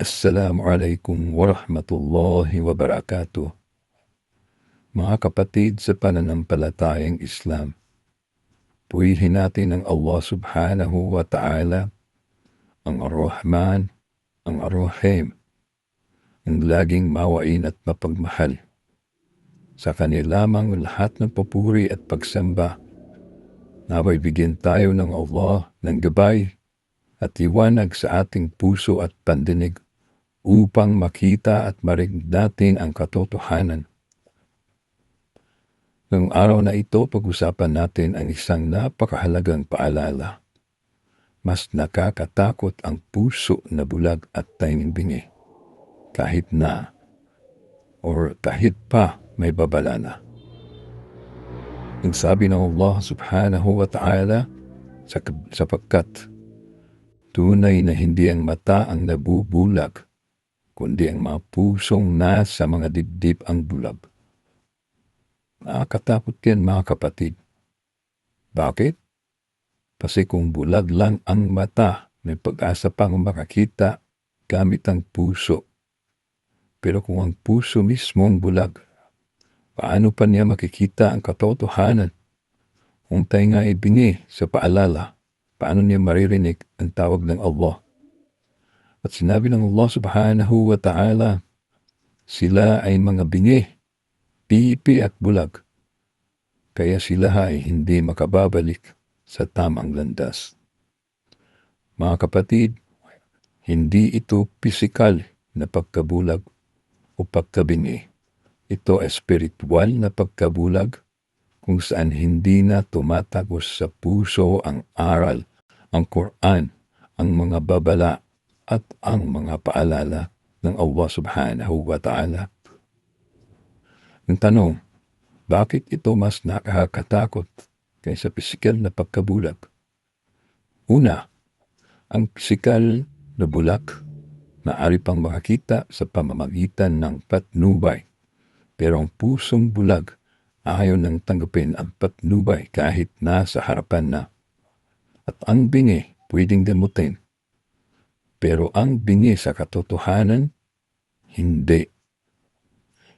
Assalamu alaikum warahmatullahi wabarakatuh. Mga kapatid sa pananampalatayang Islam, purihin natin ang Allah subhanahu wa ta'ala, ang Ar-Rahman, ang Ar-Rahim, ang laging mawain at mapagmahal. Sa kanila lamang lahat ng papuri at pagsamba. Naway bigyan tayo ng Allah ng gabay at iwanag sa ating puso at pandinig upang makita at marinig natin ang katotohanan Ngayong araw na ito, pag-usapan natin ang isang napakahalagang paalala. Mas nakakatakot ang puso na bulag at tayong bingi. Kahit na, or kahit pa may babala na. Ang sabi ng Allah subhanahu wa ta'ala, sapagkat tunay na hindi ang mata ang nabubulag, kundi ang mga pusong nasa mga dibdib ang bulag. Nakakatakot yan mga kapatid. Bakit? Kasi kung bulag lang ang mata, may pag-asa pang makakita gamit ang puso. Pero kung ang puso mismo ang bulag, paano pa niya makikita ang katotohanan? Kung tayo nga ibingi sa paalala, paano niya maririnig ang tawag ng Allah? At sinabi ng Allah subhanahu wa ta'ala, sila ay mga bingi pipi at bulag, kaya sila ay hindi makababalik sa tamang landas. Mga kapatid, hindi ito pisikal na pagkabulag o pagkabingi. Ito espiritual na pagkabulag kung saan hindi na tumatagos sa puso ang aral, ang Quran, ang mga babala at ang mga paalala ng Allah subhanahu wa ta'ala ang tanong, bakit ito mas nakakatakot kaysa pisikal na pagkabulag? Una, ang pisikal na bulak maaari pang makakita sa pamamagitan ng patnubay. Pero ang pusong bulag ayaw nang tanggapin ang patnubay kahit nasa harapan na. At ang bingi pwedeng gamutin. Pero ang bingi sa katotohanan, hindi.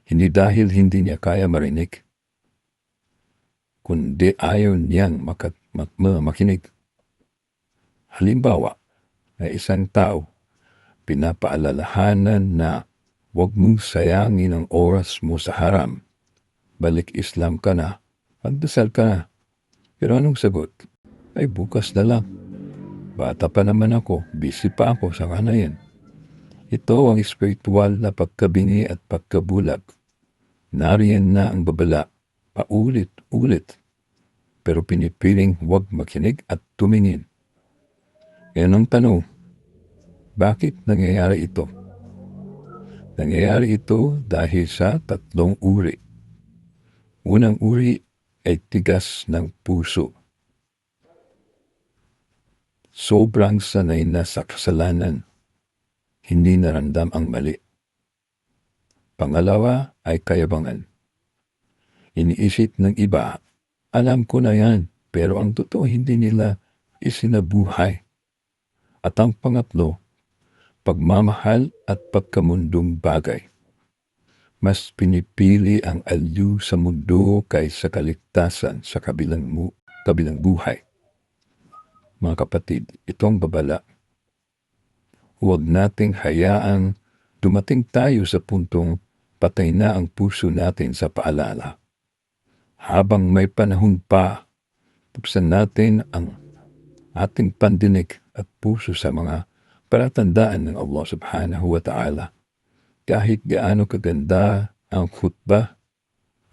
Hindi dahil hindi niya kaya marinig, kundi ayaw niyang makat, mak, makinig. Halimbawa, ay isang tao, pinapaalalahanan na huwag mong sayangin ang oras mo sa haram. Balik Islam ka na, magdasal ka na. Pero anong sagot? Ay bukas na lang. Bata pa naman ako, busy pa ako sa kanayan. Ito ang espiritual na pagkabingi at pagkabulag. Nariyan na ang babala, paulit-ulit, pero pinipiling huwag makinig at tumingin. Yan ang tanong, bakit nangyayari ito? Nangyayari ito dahil sa tatlong uri. Unang uri ay tigas ng puso. Sobrang sanay na sa kasalanan hindi narandam ang mali. Pangalawa ay kayabangan. Iniisip ng iba, alam ko na yan, pero ang totoo hindi nila isinabuhay. At ang pangatlo, pagmamahal at pagkamundong bagay. Mas pinipili ang alyu sa mundo kaysa kaligtasan sa kabilang, mu- kabilang buhay. Mga kapatid, itong babala huwag nating hayaan dumating tayo sa puntong patay na ang puso natin sa paalala. Habang may panahon pa, buksan natin ang ating pandinig at puso sa mga palatandaan ng Allah subhanahu wa ta'ala. Kahit gaano kaganda ang khutbah,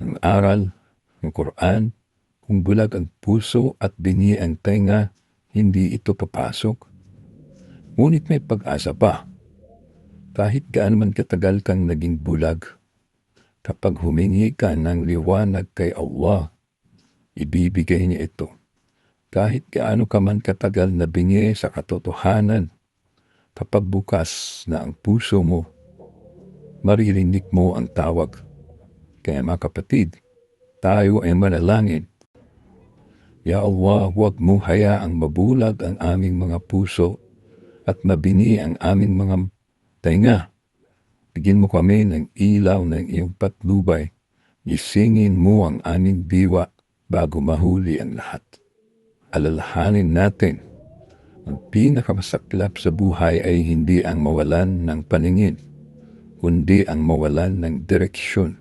ang aral, ng Quran, kung bulag ang puso at bingi ang tenga, hindi ito papasok Ngunit may pag-asa pa. Kahit gaano man katagal kang naging bulag, kapag humingi ka ng liwanag kay Allah, ibibigay niya ito. Kahit gaano ka man katagal na bingi sa katotohanan, kapag bukas na ang puso mo, maririnig mo ang tawag. Kaya mga kapatid, tayo ay manalangin. Ya Allah, huwag mo hayaang mabulag ang aming mga puso at mabini ang aming mga Tainga, bigyan mo kami ng ilaw ng iyong patnubay. Gisingin mo ang aming diwa bago mahuli ang lahat. Alalahanin natin, ang pinakamasaklap sa buhay ay hindi ang mawalan ng paningin, kundi ang mawalan ng direksyon.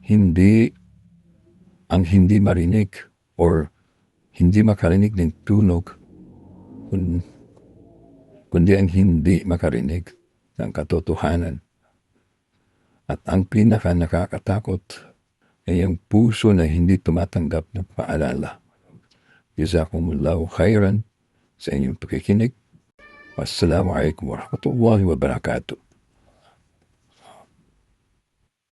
Hindi ang hindi marinig or hindi makarinig ng tunog, kun- kundi ang hindi makarinig ng katotohanan. At ang pinaka nakakatakot ay ang puso na hindi tumatanggap ng paalala. Jazakumullahu khairan sa inyong pakikinig. Wassalamu alaikum warahmatullahi wabarakatuh.